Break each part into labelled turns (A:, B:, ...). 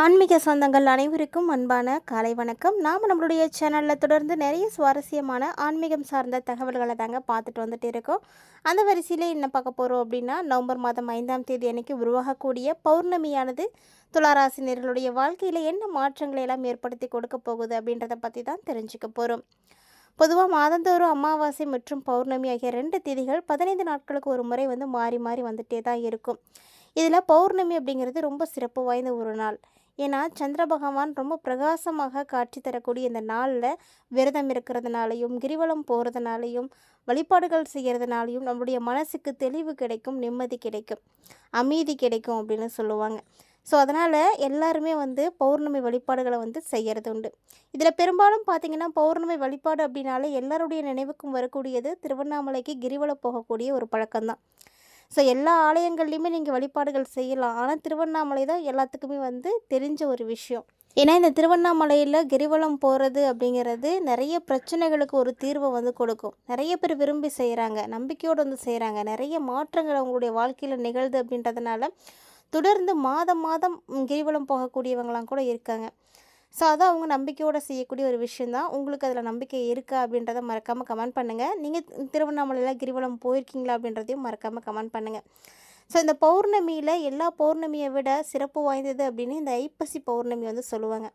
A: ஆன்மீக சொந்தங்கள் அனைவருக்கும் அன்பான காலை வணக்கம். நாம் நம்மளுடைய சேனலில் தொடர்ந்து நிறைய சுவாரஸ்யமான ஆன்மீகம் சார்ந்த தகவல்களை தாங்க பார்த்துட்டு வந்துட்டு இருக்கோம். அந்த வரிசையில் என்ன பார்க்க போகிறோம் அப்படின்னா நவம்பர் மாதம் ஐந்தாம் தேதி அன்னைக்கு உருவாகக்கூடிய பௌர்ணமியானது துளாராசினியர்களுடைய வாழ்க்கையில் என்ன மாற்றங்களை எல்லாம் ஏற்படுத்தி கொடுக்க போகுது அப்படின்றத பற்றி தான் தெரிஞ்சுக்க போகிறோம் பொதுவாக மாதந்தோறும் அமாவாசை மற்றும் பௌர்ணமி ஆகிய ரெண்டு தேதிகள் பதினைந்து நாட்களுக்கு ஒரு முறை வந்து மாறி மாறி வந்துட்டே தான் இருக்கும். இதில் பௌர்ணமி அப்படிங்கிறது ரொம்ப சிறப்பு வாய்ந்த ஒரு நாள். ஏன்னா சந்திர பகவான் ரொம்ப பிரகாசமாக காட்சி தரக்கூடிய இந்த நாளில் விரதம் இருக்கிறதுனாலையும் கிரிவலம் போகிறதுனாலையும் வழிபாடுகள் செய்கிறதுனாலையும் நம்மளுடைய மனசுக்கு தெளிவு கிடைக்கும் நிம்மதி கிடைக்கும் அமைதி கிடைக்கும் அப்படின்னு சொல்லுவாங்க. ஸோ அதனால் எல்லாருமே வந்து பௌர்ணமி வழிபாடுகளை வந்து செய்கிறது உண்டு. இதில் பெரும்பாலும் பார்த்திங்கன்னா பௌர்ணமி வழிபாடு அப்படின்னாலே எல்லாருடைய நினைவுக்கும் வரக்கூடியது திருவண்ணாமலைக்கு கிரிவலம் போகக்கூடிய ஒரு பழக்கம்தான். ஸோ எல்லா ஆலயங்கள்லையுமே நீங்கள் வழிபாடுகள் செய்யலாம். ஆனால் திருவண்ணாமலை தான் எல்லாத்துக்குமே வந்து தெரிஞ்ச ஒரு விஷயம். ஏன்னா இந்த திருவண்ணாமலையில் கிரிவலம் போகிறது அப்படிங்கிறது நிறைய பிரச்சனைகளுக்கு ஒரு தீர்வை வந்து கொடுக்கும். நிறைய பேர் விரும்பி செய்கிறாங்க நம்பிக்கையோடு வந்து செய்கிறாங்க நிறைய மாற்றங்கள் அவங்களுடைய வாழ்க்கையில் நிகழ்து அப்படின்றதுனால தொடர்ந்து மாதம் மாதம் கிரிவலம் போகக்கூடியவங்களாம் கூட இருக்காங்க. ஸோ அதான் அவங்க நம்பிக்கையோடு செய்யக்கூடிய ஒரு விஷயந்தான் உங்களுக்கு அதில் நம்பிக்கை இருக்கா அப்படின்றத மறக்காமல் கமெண்ட் பண்ணுங்கள் நீங்கள் திருவண்ணாமலையில் கிரிவலம் போயிருக்கீங்களா அப்படின்றதையும் மறக்காமல் கமெண்ட் பண்ணுங்கள் ஸோ இந்த பௌர்ணமியில் எல்லா பௌர்ணமியை விட சிறப்பு வாய்ந்தது அப்படின்னு இந்த ஐப்பசி பௌர்ணமி வந்து சொல்லுவாங்க.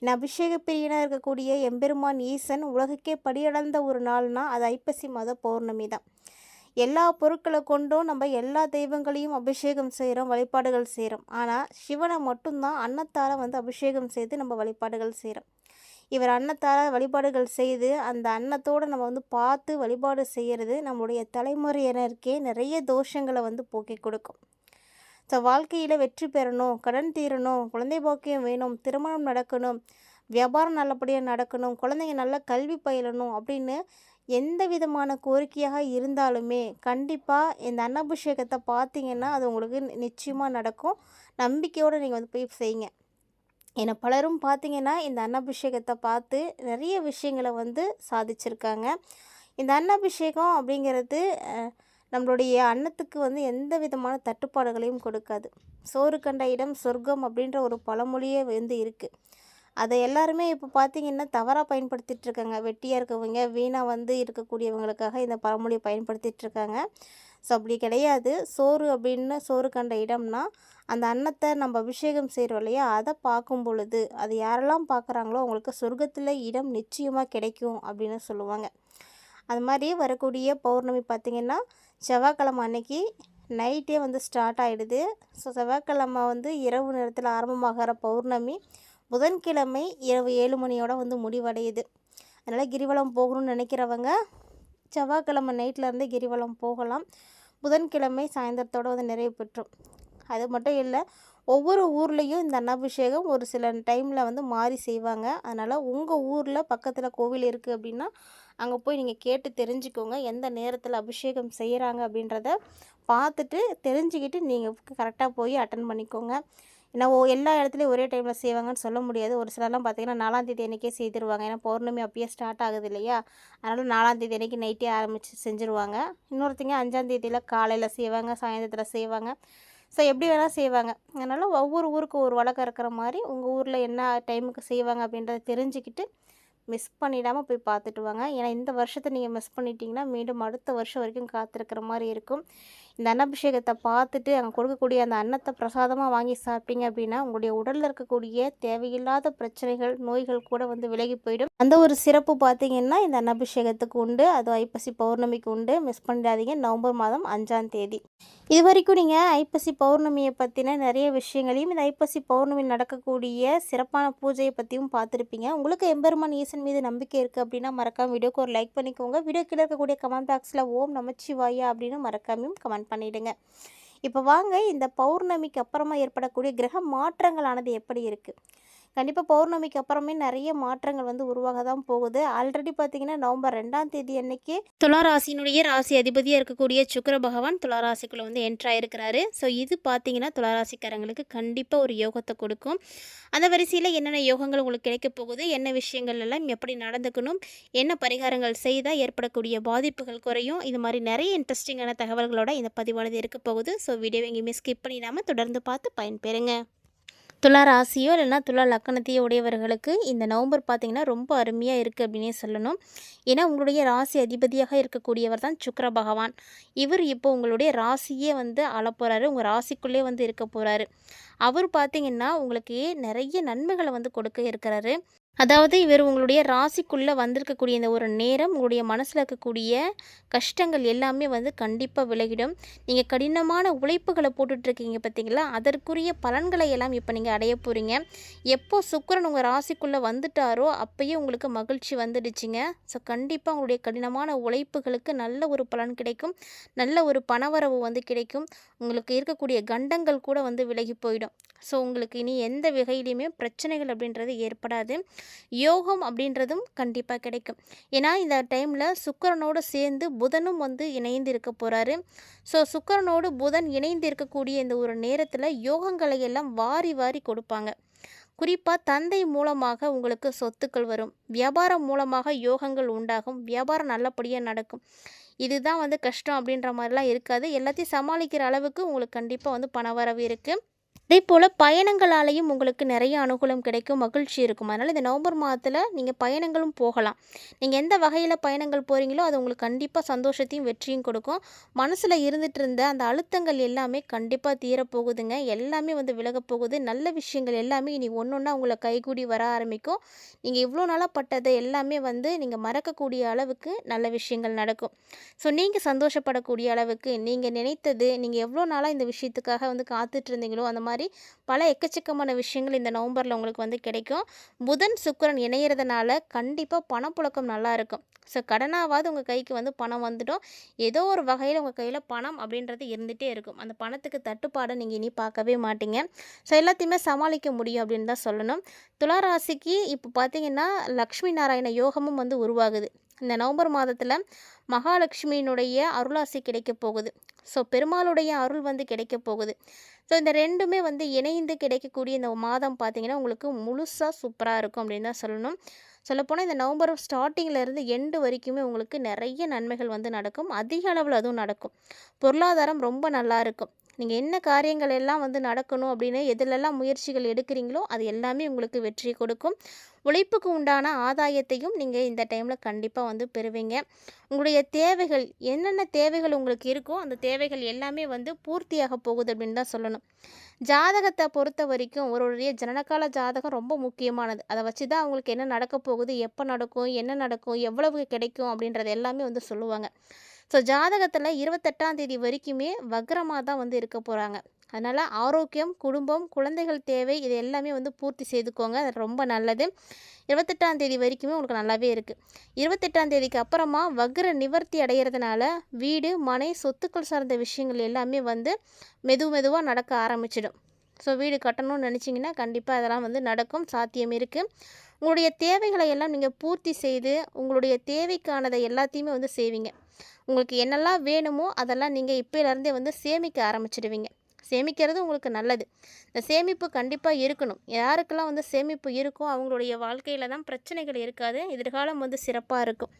A: இந்த அபிஷேக பிரியனாக இருக்கக்கூடிய எம்பெருமான் ஈசன் உலகக்கே படியளந்த ஒரு நாள்னால் அது ஐப்பசி மாத பௌர்ணமி தான் எல்லா பொருட்களை கொண்டும் நம்ம எல்லா தெய்வங்களையும் அபிஷேகம் செய்கிறோம் வழிபாடுகள் செய்கிறோம். ஆனால் சிவனை மட்டும்தான் அன்னத்தால் வந்து அபிஷேகம் செய்து நம்ம வழிபாடுகள் செய்கிறோம். இவர் அன்னத்தால் வழிபாடுகள் செய்து அந்த அன்னத்தோடு நம்ம வந்து பார்த்து வழிபாடு செய்கிறது நம்முடைய தலைமுறையினருக்கே நிறைய தோஷங்களை வந்து போக்கி கொடுக்கும். ஸோ வாழ்க்கையில் வெற்றி பெறணும் கடன் தீரணும் குழந்தை பாக்கியம் வேணும் திருமணம் நடக்கணும் வியாபாரம் நல்லபடியாக நடக்கணும் குழந்தைங்க நல்லா கல்வி பயிலணும் அப்படின்னு எந்த விதமான கோரிக்கையாக இருந்தாலுமே கண்டிப்பாக இந்த அன்னபிஷேகத்தை பார்த்தீங்கன்னா அது உங்களுக்கு நிச்சயமாக நடக்கும். நம்பிக்கையோடு நீங்கள் வந்து போய் செய்யுங்க. ஏன்னா பலரும் பார்த்தீங்கன்னா இந்த அன்னபிஷேகத்தை பார்த்து நிறைய விஷயங்களை வந்து சாதிச்சிருக்காங்க. இந்த அன்னபிஷேகம் அப்படிங்கிறது நம்மளுடைய அன்னத்துக்கு வந்து எந்த விதமான தட்டுப்பாடுகளையும் கொடுக்காது. சோறு கண்ட இடம் சொர்க்கம் அப்படின்ற ஒரு பழமொழியே வந்து இருக்குது அதை எல்லாருமே இப்போ பார்த்தீங்கன்னா தவறாக பயன்படுத்திகிட்டு இருக்காங்க வெட்டியாக இருக்கவங்க வீணாக வந்து இருக்கக்கூடியவங்களுக்காக இந்த பழமொழியை பயன்படுத்திகிட்டு இருக்காங்க ஸோ அப்படி கிடையாது. சோறு அப்படின்னு சோறு கண்ட இடம்னா அந்த அன்னத்தை நம்ம அபிஷேகம் செய்கிறோம் இல்லையா? அதை பார்க்கும் பொழுது அது யாரெல்லாம் பார்க்குறாங்களோ அவங்களுக்கு சொர்க்கத்தில் இடம் நிச்சயமாக கிடைக்கும் அப்படின்னு சொல்லுவாங்க. அது மாதிரி வரக்கூடிய பௌர்ணமி பார்த்திங்கன்னா செவ்வாய்க்கிழமை அன்னைக்கு நைட்டே வந்து ஸ்டார்ட் ஆகிடுது ஸோ செவ்வாய்க்கிழமை வந்து இரவு நேரத்தில் ஆரம்பமாகிற பௌர்ணமி புதன்கிழமை இரவு ஏழு மணியோட வந்து முடிவடையுது. அதனால் கிரிவலம் போகணும்னு நினைக்கிறவங்க செவ்வாய்க்கிழமை நைட்லேருந்தே கிரிவலம் போகலாம். புதன்கிழமை சாயந்தரத்தோடு வந்து நிறைவு பெற்றும். அது மட்டும் இல்லை ஒவ்வொரு ஊர்லேயும் இந்த அன்னாபிஷேகம் ஒரு சில டைமில் வந்து மாறி செய்வாங்க. அதனால் உங்கள் ஊரில் பக்கத்தில் கோவில் இருக்குது அப்படின்னா அங்கே போய் நீங்கள் கேட்டு தெரிஞ்சுக்கோங்க. எந்த நேரத்தில் அபிஷேகம் செய்கிறாங்க அப்படின்றத பார்த்துட்டு தெரிஞ்சுக்கிட்டு நீங்கள் கரெக்டாக போய் அட்டன் பண்ணிக்கோங்க. ஏன்னா ஓ எல்லா இடத்துலையும் ஒரே டைமில் செய்வாங்கன்னு சொல்ல முடியாது. ஒரு சிலர்லாம் பார்த்திங்கன்னா நாலாந்தேதி அன்றைக்கே செய்திருவாங்க. ஏன்னா பௌர்ணமி அப்பயே ஸ்டார்ட் ஆகுது இல்லையா? அதனால் நாலாந்தேதி அன்றைக்கி நைட்டே ஆரம்பித்து செஞ்சுருவாங்க. இன்னொருத்தங்க அஞ்சாந்தேதியில் காலையில் செய்வாங்க சாயந்தரத்தில் செய்வாங்க. ஸோ எப்படி வேணால் செய்வாங்க. அதனால் ஒவ்வொரு ஊருக்கு ஒரு வழக்கம் இருக்கிற மாதிரி உங்கள் ஊரில் என்ன டைமுக்கு செய்வாங்க அப்படின்றத தெரிஞ்சுக்கிட்டு மிஸ் பண்ணிடாமல் போய் பார்த்துட்டு வாங்க. ஏன்னா இந்த வருஷத்தை நீங்கள் மிஸ் பண்ணிட்டீங்கன்னா மீண்டும் அடுத்த வருஷம் வரைக்கும் காத்திருக்கிற மாதிரி இருக்கும். இந்த அன்னபிஷேகத்தை பார்த்துட்டு அங்கே கொடுக்கக்கூடிய அந்த அன்னத்தை பிரசாதமாக வாங்கி சாப்பிட்டீங்க அப்படின்னா உங்களுடைய உடலில் இருக்கக்கூடிய தேவையில்லாத பிரச்சனைகள் நோய்கள் கூட வந்து விலகி போயிடும். அந்த ஒரு சிறப்பு பார்த்தீங்கன்னா இந்த அன்னபிஷேகத்துக்கு உண்டு. அது ஐப்பசி பௌர்ணமிக்கு உண்டு. மிஸ் பண்ணிடாதீங்க. நவம்பர் மாதம் அஞ்சாம் தேதி. இது வரைக்கும் நீங்கள் ஐப்பசி பௌர்ணமியை பற்றின நிறைய விஷயங்களையும் இந்த ஐப்பசி பௌர்ணமி நடக்கக்கூடிய சிறப்பான பூஜையை பற்றியும் பார்த்துருப்பீங்க. உங்களுக்கு எம்பெருமான் ஈசன் மீது நம்பிக்கை இருக்குது அப்படின்னா மறக்காம வீடியோக்கு ஒரு லைக் பண்ணிக்கோங்க. வீடியோ கீழே இருக்கக்கூடிய கமெண்ட் பாக்ஸில் ஓம் நமச்சிவாயா அப்படின்னு மறக்காமையும் கமெண்ட் பண்ணிவிடுங்க இப்போ வாங்க இந்த பௌர்ணமிக்கு அப்புறமா ஏற்படக்கூடிய கிரக மாற்றங்களானது எப்படி இருக்குது கண்டிப்பாக பௌர்ணமிக்கு அப்புறமே நிறைய மாற்றங்கள் வந்து உருவாக தான் போகுது. ஆல்ரெடி பார்த்தீங்கன்னா நவம்பர் ரெண்டாம் தேதி அன்னைக்கு துளாராசினுடைய ராசி அதிபதியாக இருக்கக்கூடிய சுக்கர பகவான் துளாராசிக்குள்ளே வந்து என்ட்ராயிருக்கிறாரு ஸோ இது பார்த்தீங்கன்னா துளாராசிக்காரங்களுக்கு கண்டிப்பாக ஒரு யோகத்தை கொடுக்கும். அந்த வரிசையில் என்னென்ன யோகங்கள் உங்களுக்கு கிடைக்க போகுது? என்ன விஷயங்கள் எல்லாம் எப்படி நடந்துக்கணும்? என்ன பரிகாரங்கள் செய்தால் ஏற்படக்கூடிய பாதிப்புகள் குறையும்? இது மாதிரி நிறைய இன்ட்ரெஸ்டிங்கான தகவல்களோட இந்த பதிவானது இருக்க போகுது. ஸோ வீடியோ எங்கேயுமே ஸ்கிப் பண்ணிடாமல் தொடர்ந்து பார்த்து பயன்பெறுங்க. துலா ராசியோ இல்லைன்னா துலா லக்கணத்தையோ உடையவர்களுக்கு இந்த நவம்பர் பார்த்திங்கன்னா ரொம்ப அருமையாக இருக்குது அப்படின்னே சொல்லணும். ஏன்னா உங்களுடைய ராசி அதிபதியாக இருக்கக்கூடியவர் தான் சுக்கர பகவான். இவர் இப்போ உங்களுடைய ராசியே வந்து அளப்போகிறாரு உங்கள் ராசிக்குள்ளே வந்து இருக்க போகிறாரு அவர் பார்த்திங்கன்னா உங்களுக்கு நிறைய நன்மைகளை வந்து கொடுக்க இருக்கிறாரு. அதாவது இவர் உங்களுடைய ராசிக்குள்ளே வந்திருக்கக்கூடிய இந்த ஒரு நேரம் உங்களுடைய மனசில் இருக்கக்கூடிய கஷ்டங்கள் எல்லாமே வந்து கண்டிப்பாக விலகிடும். நீங்கள் கடினமான உழைப்புகளை போட்டுட்ருக்கீங்க பார்த்தீங்களா அதற்குரிய பலன்களை எல்லாம் இப்போ நீங்கள் அடைய போகிறீங்க எப்போ சுக்கரன் உங்கள் ராசிக்குள்ளே வந்துட்டாரோ அப்போயே உங்களுக்கு மகிழ்ச்சி வந்துடுச்சுங்க. ஸோ கண்டிப்பாக உங்களுடைய கடினமான உழைப்புகளுக்கு நல்ல ஒரு பலன் கிடைக்கும். நல்ல ஒரு பணவரவு வந்து கிடைக்கும். உங்களுக்கு இருக்கக்கூடிய கண்டங்கள் கூட வந்து விலகி போயிடும். ஸோ உங்களுக்கு இனி எந்த வகையிலையுமே பிரச்சனைகள் அப்படின்றது ஏற்படாது. யோகம் அப்படின்றதும் கண்டிப்பாக கிடைக்கும். ஏன்னா இந்த டைமில் சுக்கரனோடு சேர்ந்து புதனும் வந்து இணைந்து இருக்க போகிறாரு ஸோ சுக்கரனோடு புதன் இணைந்து இருக்கக்கூடிய இந்த ஒரு நேரத்தில் யோகங்களை எல்லாம் வாரி வாரி கொடுப்பாங்க. குறிப்பாக தந்தை மூலமாக உங்களுக்கு சொத்துக்கள் வரும். வியாபாரம் மூலமாக யோகங்கள் உண்டாகும். வியாபாரம் நல்லபடியாக நடக்கும். இதுதான் வந்து கஷ்டம் அப்படின்ற மாதிரிலாம் இருக்காது. எல்லாத்தையும் சமாளிக்கிற அளவுக்கு உங்களுக்கு கண்டிப்பாக வந்து பணவரவு இருக்குது இதே போல் பயணங்களாலேயும் உங்களுக்கு நிறைய அனுகூலம் கிடைக்கும் மகிழ்ச்சி இருக்கும். அதனால் இந்த நவம்பர் மாதத்தில் நீங்கள் பயணங்களும் போகலாம். நீங்கள் எந்த வகையில் பயணங்கள் போகிறீங்களோ அது உங்களுக்கு கண்டிப்பாக சந்தோஷத்தையும் வெற்றியும் கொடுக்கும். மனசில் இருந்துட்டு இருந்த அந்த அழுத்தங்கள் எல்லாமே கண்டிப்பாக தீரப்போகுதுங்க. எல்லாமே வந்து விலகப் போகுது. நல்ல விஷயங்கள் எல்லாமே இனி ஒன்று ஒன்றா உங்களை கைகூடி வர ஆரம்பிக்கும். நீங்கள் இவ்வளோ நாளாக பட்டதை எல்லாமே வந்து நீங்கள் மறக்கக்கூடிய அளவுக்கு நல்ல விஷயங்கள் நடக்கும். ஸோ நீங்கள் சந்தோஷப்படக்கூடிய அளவுக்கு நீங்கள் நினைத்தது நீங்கள் எவ்வளோ நாளாக இந்த விஷயத்துக்காக வந்து காத்துட்ருந்தீங்களோ அந்த மாதிரி பல எக்கச்சக்கமான விஷயங்கள் இந்த நவம்பரில் உங்களுக்கு வந்து கிடைக்கும். புதன் சுக்கரன் இணையிறதுனால கண்டிப்பாக பணப்புழக்கம் நல்லா இருக்கும். ஸோ கடனாவது உங்கள் கைக்கு வந்து பணம் வந்துடும். ஏதோ ஒரு வகையில் உங்கள் கையில் பணம் அப்படின்றது இருந்துகிட்டே இருக்கும். அந்த பணத்துக்கு தட்டுப்பாடை நீங்கள் இனி பார்க்கவே மாட்டீங்க. ஸோ எல்லாத்தையுமே சமாளிக்க முடியும் அப்படின்னு தான் சொல்லணும். துளாராசிக்கு இப்போ பார்த்தீங்கன்னா லக்ஷ்மி நாராயண யோகமும் வந்து உருவாகுது. இந்த நவம்பர் மாதத்தில் மகாலட்சுமியினுடைய அருளாசி கிடைக்க போகுது. ஸோ பெருமாளுடைய அருள் வந்து கிடைக்க போகுது. ஸோ இந்த ரெண்டுமே வந்து இணைந்து கிடைக்கக்கூடிய இந்த மாதம் பார்த்திங்கன்னா உங்களுக்கு முழுசாக சூப்பராக இருக்கும் அப்படின்னு தான் சொல்லணும். சொல்லப்போனால் இந்த நவம்பர் ஸ்டார்டிங்கிலேருந்து எண்டு வரைக்குமே உங்களுக்கு நிறைய நன்மைகள் வந்து நடக்கும். அதிக அளவில் அதுவும் நடக்கும். பொருளாதாரம் ரொம்ப நல்லா இருக்கும். நீங்கள் என்ன காரியங்கள் எல்லாம் வந்து நடக்கணும் அப்படின்னு எதிலெல்லாம் முயற்சிகள் எடுக்கிறீங்களோ அது எல்லாமே உங்களுக்கு வெற்றி கொடுக்கும். உழைப்புக்கு உண்டான ஆதாயத்தையும் நீங்கள் இந்த டைமில் கண்டிப்பாக வந்து பெறுவீங்க. உங்களுடைய தேவைகள் என்னென்ன தேவைகள் உங்களுக்கு இருக்கோ அந்த தேவைகள் எல்லாமே வந்து பூர்த்தியாக போகுது அப்படின்னு தான் சொல்லணும். ஜாதகத்தை பொறுத்த வரைக்கும் ஒருவருடைய ஜனனகால ஜாதகம் ரொம்ப முக்கியமானது. அதை வச்சு தான் அவங்களுக்கு என்ன நடக்க போகுது எப்போ நடக்கும் என்ன நடக்கும் எவ்வளவு கிடைக்கும் அப்படின்றது எல்லாமே வந்து சொல்லுவாங்க. ஸோ ஜாதகத்தில் இருபத்தெட்டாம் தேதி வரைக்குமே வக்ரமாக தான் வந்து இருக்க போகிறாங்க அதனால் ஆரோக்கியம் குடும்பம் குழந்தைகள் தேவை இது எல்லாமே வந்து பூர்த்தி செய்துக்கோங்க. அது ரொம்ப நல்லது. இருபத்தெட்டாம் தேதி வரைக்குமே உங்களுக்கு நல்லாவே இருக்குது இருபத்தெட்டாம் தேதிக்கு அப்புறமா வக்ர நிவர்த்தி அடைகிறதுனால வீடு மனை சொத்துக்கள் சார்ந்த விஷயங்கள் எல்லாமே வந்து மெது மெதுவாக நடக்க ஆரம்பிச்சிடும். ஸோ வீடு கட்டணும்னு நினச்சிங்கன்னா கண்டிப்பாக அதெல்லாம் வந்து நடக்கும் சாத்தியம் இருக்குது உங்களுடைய தேவைகளை எல்லாம் நீங்கள் பூர்த்தி செய்து உங்களுடைய தேவைக்கானதை எல்லாத்தையுமே வந்து செய்வீங்க. உங்களுக்கு என்னெல்லாம் வேணுமோ அதெல்லாம் நீங்கள் இப்போலேருந்தே வந்து சேமிக்க ஆரம்பிச்சிடுவீங்க. சேமிக்கிறது உங்களுக்கு நல்லது. இந்த சேமிப்பு கண்டிப்பாக இருக்கணும். யாருக்கெல்லாம் வந்து சேமிப்பு இருக்கோ அவங்களுடைய வாழ்க்கையில் தான் பிரச்சனைகள் இருக்காது. எதிர்காலம் வந்து சிறப்பாக இருக்கும்.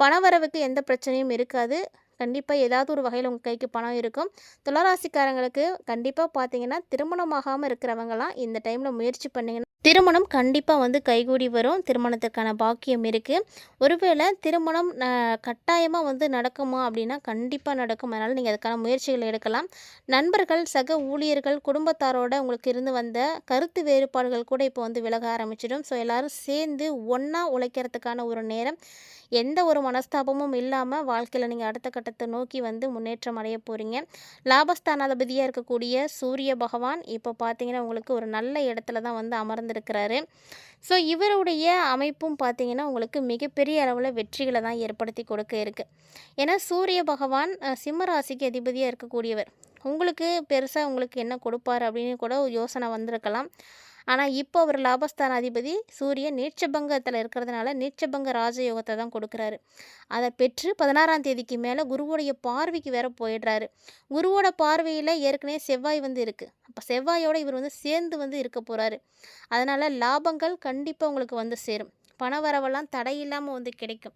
A: பணவரவுக்கு எந்த பிரச்சனையும் இருக்காது. கண்டிப்பாக ஏதாவது ஒரு வகையில் உங்கள் கைக்கு பணம் இருக்கும். துளராசிக்காரங்களுக்கு கண்டிப்பாக பார்த்தீங்கன்னா திருமணமாகாமல் இருக்கிறவங்களாம் இந்த டைமில் முயற்சி பண்ணிங்கன்னா திருமணம் கண்டிப்பாக வந்து கைகூடி வரும். திருமணத்துக்கான பாக்கியம் இருக்குது ஒருவேளை திருமணம் கட்டாயமாக வந்து நடக்குமா அப்படின்னா கண்டிப்பாக நடக்கும். அதனால் நீங்கள் அதுக்கான முயற்சிகளை எடுக்கலாம். நண்பர்கள் சக ஊழியர்கள் குடும்பத்தாரோட உங்களுக்கு இருந்து வந்த கருத்து வேறுபாடுகள் கூட இப்போ வந்து விலக ஆரம்பிச்சிடும். ஸோ எல்லோரும் சேர்ந்து ஒன்றா உழைக்கிறதுக்கான ஒரு நேரம். எந்த ஒரு மனஸ்தாபமும் இல்லாமல் வாழ்க்கையில் நீங்கள் அடுத்த கட்டத்தை நோக்கி வந்து முன்னேற்றம் அடைய போகிறீங்க லாபஸ்தானாதிபதியாக இருக்கக்கூடிய சூரிய பகவான் இப்போ பார்த்தீங்கன்னா உங்களுக்கு ஒரு நல்ல இடத்துல தான் வந்து அமர்ந்து வந்திருக்கிறாரு ஸோ இவருடைய அமைப்பும் பார்த்தீங்கன்னா உங்களுக்கு மிகப்பெரிய அளவில் வெற்றிகளை தான் ஏற்படுத்தி கொடுக்க இருக்குது ஏன்னா சூரிய பகவான் சிம்மராசிக்கு அதிபதியாக இருக்கக்கூடியவர். உங்களுக்கு பெருசாக உங்களுக்கு என்ன கொடுப்பார் அப்படின்னு கூட யோசனை வந்திருக்கலாம். ஆனால் இப்போ அவர் லாபஸ்தான அதிபதி சூரியன் நீட்சபங்கத்தில் இருக்கிறதுனால நீட்சபங்க ராஜயோகத்தை தான் கொடுக்குறாரு. அதை பெற்று பதினாறாம் தேதிக்கு மேலே குருவோடைய பார்வைக்கு வேற போயிடுறாரு. குருவோட பார்வையில் ஏற்கனவே செவ்வாய் வந்து இருக்குது அப்போ செவ்வாயோடு இவர் வந்து சேர்ந்து வந்து இருக்க போகிறாரு அதனால் லாபங்கள் கண்டிப்பாக உங்களுக்கு வந்து சேரும். பண வரவெல்லாம் தடையில்லாமல் வந்து கிடைக்கும்.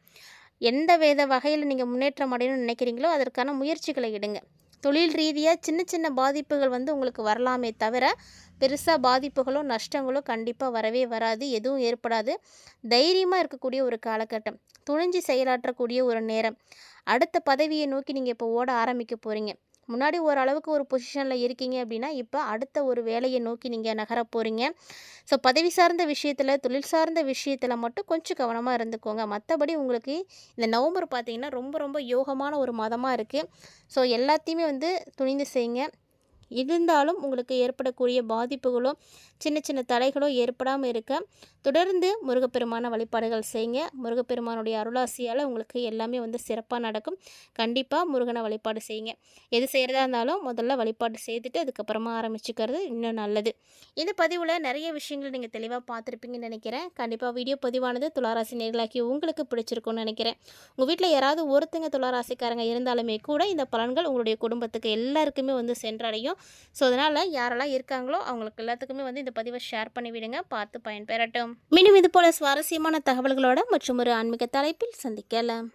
A: எந்த வித வகையில் நீங்கள் முன்னேற்றம் அடையணும்னு நினைக்கிறீங்களோ அதற்கான முயற்சிகளை எடுங்க. தொழில் ரீதியாக சின்ன சின்ன பாதிப்புகள் வந்து உங்களுக்கு வரலாமே தவிர பெருசாக பாதிப்புகளோ நஷ்டங்களோ கண்டிப்பாக வரவே வராது. எதுவும் ஏற்படாது. தைரியமாக இருக்கக்கூடிய ஒரு காலகட்டம். துணிஞ்சு செயலாற்றக்கூடிய ஒரு நேரம். அடுத்த பதவியை நோக்கி நீங்கள் இப்போ ஓட ஆரம்பிக்க போகிறீங்க முன்னாடி ஓரளவுக்கு ஒரு பொசிஷனில் இருக்கீங்க அப்படின்னா இப்போ அடுத்த ஒரு வேலையை நோக்கி நீங்கள் நகர போகிறீங்க ஸோ பதவி சார்ந்த விஷயத்தில் தொழில் சார்ந்த விஷயத்தில் மட்டும் கொஞ்சம் கவனமாக இருந்துக்கோங்க. மற்றபடி உங்களுக்கு இந்த நவம்பர் பார்த்திங்கன்னா ரொம்ப ரொம்ப யோகமான ஒரு மாதமாக இருக்குது ஸோ எல்லாத்தையுமே வந்து துணிந்து செய்யுங்க. இருந்தாலும் உங்களுக்கு ஏற்படக்கூடிய பாதிப்புகளோ சின்ன சின்ன தடைகளோ ஏற்படாமல் இருக்க தொடர்ந்து முருகப்பெருமான வழிபாடுகள் செய்யுங்க. முருகப்பெருமானுடைய அருளாசியால் உங்களுக்கு எல்லாமே வந்து சிறப்பாக நடக்கும். கண்டிப்பாக முருகனை வழிபாடு செய்யுங்க. எது செய்கிறதா இருந்தாலும் முதல்ல வழிபாடு செய்துட்டு அதுக்கப்புறமா ஆரம்பிச்சுக்கிறது இன்னும் நல்லது. இந்த பதிவில் நிறைய விஷயங்கள் நீங்கள் தெளிவாக பார்த்துருப்பீங்கன்னு நினைக்கிறேன். கண்டிப்பாக வீடியோ பதிவானது துளாராசி நேர்களாக்கி உங்களுக்கு பிடிச்சிருக்கும்னு நினைக்கிறேன். உங்கள் வீட்டில் யாராவது ஒருத்தங்க துளாராசிக்காரங்க இருந்தாலுமே கூட இந்த பலன்கள் உங்களுடைய குடும்பத்துக்கு எல்லாருக்குமே வந்து சென்றடையும். ஸோ அதனால் யாரெல்லாம் இருக்காங்களோ அவங்களுக்கு எல்லாத்துக்குமே வந்து இந்த பதிவை ஷேர் பண்ணி விடுங்க. பார்த்து பயன்பெறட்டும். மீண்டும் இது போல சுவாரஸ்யமான தகவல்களோட மற்றும் ஒரு ஆன்மீக தலைப்பில் சந்திக்கலாம்.